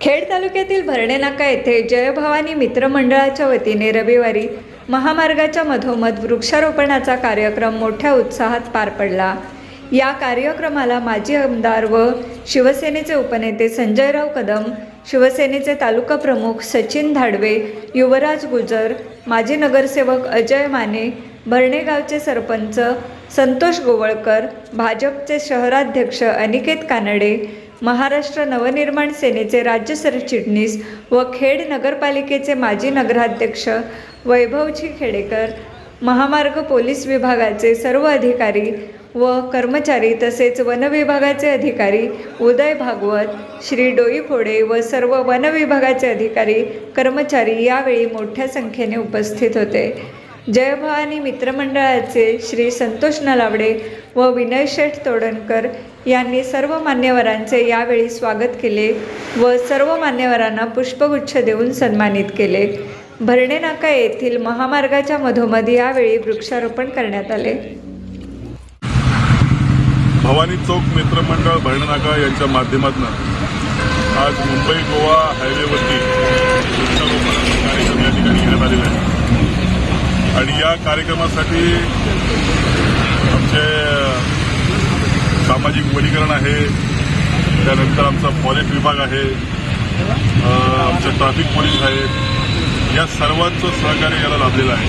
खेड तालुक्यातील भरणे नाका येथे जयभवानी मित्रमंडळाच्या वतीने रविवारी महामार्गाच्या मधोमध वृक्षारोपणाचा कार्यक्रम मोठ्या उत्साहात पार पडला. या कार्यक्रमाला माजी आमदार व शिवसेनेचे उपनेते संजयराव कदम शिवसेनेचे तालुका प्रमुख सचिन धाडवे युवराज गुजर माजी नगरसेवक अजय माने भरणे गावचे सरपंच संतोष गोवळकर भाजपचे शहराध्यक्ष अनिकेत कानडे महाराष्ट्र नवनिर्माण सेनेचे राज्य सरचिटणीस व खेड नगरपालिकेचे माजी नगराध्यक्ष वैभवजी खेडेकर महामार्ग पोलीस विभागाचे सर्व अधिकारी व कर्मचारी तसेच वनविभागाचे अधिकारी उदय भागवत श्री डोई फोडे व सर्व वनविभागाचे अधिकारी कर्मचारी यावेळी मोठ्या संख्येने उपस्थित होते. जयभवानी मित्रमंडळाचे श्री संतोष नलावडे व विनय शेठ तोडणकर यांनी सर्व मान्यवरांचे यावेळी स्वागत केले व सर्व मान्यवरांना पुष्पगुच्छ देऊन सन्मानित केले. भरणे नाका येथील महामार्गाच्या मधोमध यावेळी वृक्षारोपण करण्यात आले. भवानी चौक मित्रमंडळ भरणनाका यांच्या माध्यमातून आज मुंबई गोवा हायवेवरती कार्यक्रम या ठिकाणी घेण्यात आलेला आहे. आणि या कार्यक्रमासाठी आमचे सामाजिक वनीकरण आहे त्यानंतर आमचा फॉरेस्ट विभाग आहे आमचे ट्रॅफिक पोलीस आहेत या सर्वांचं सहकार्य याला लाभलेलं आहे.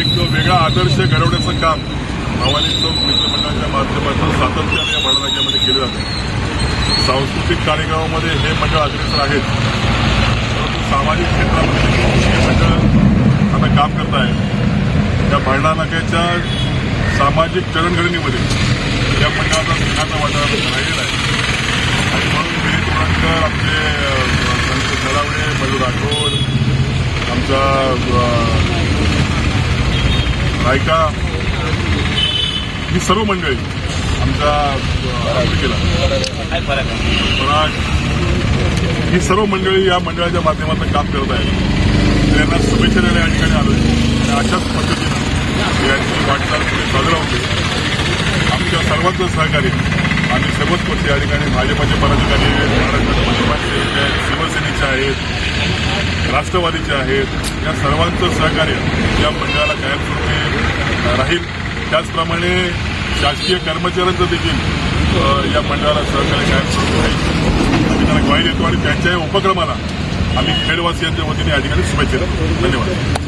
एक वेगळा आदर्श घडवण्याचं काम भवानी चौक मित्रमंडळाच्या माध्यमातून सातत्याने या भरणाक्यामध्ये केलं जातं. सांस्कृतिक कार्यक्रमामध्ये हे मंडळ अग्रेसर आहेत. परंतु सामाजिक क्षेत्रामध्ये हे मंडळ आता काम करत आहे. त्या भरणानाक्याच्या सामाजिक चरणघडणीमध्ये या मंडळाचा सिंहाचा वाटा राहिलेला आहे. आणि म्हणून विनीत तोरणकर आमचे संत सरावडे मल्लू राठोड आमचा अ, रायका ही सर्व मंडळी आमच्या अ, पराग ही सर्व मंडळी या मंडळाच्या माध्यमातून काम करत आहेत. त्यांना शुभेच्छा द्यायला या ठिकाणी आलो आणि अशाच पद्धतीनं यांची वाटचाल पुढे साजरा होते सर्वांचं सहकार्य. आम्ही सर्वच पक्ष या ठिकाणी भाजपाचे पदाधिकारी आहेत महाराष्ट्र भाजपाचे शिवसेनेचे आहेत राष्ट्रवादीचे आहेत या सर्वांचं सहकार्य या मंडळाला कायमस्वरूपी राहील. त्याचप्रमाणे शासकीय कर्मचाऱ्यांचं देखील या मंडळाला सहकार्य कायमस्वरूपी राहील. आम्ही त्यांना ग्वाही देतो आणि त्यांच्या या उपक्रमाला आम्ही खेडवासियांच्या वतीने या ठिकाणी शुभेच्छा धन्यवाद.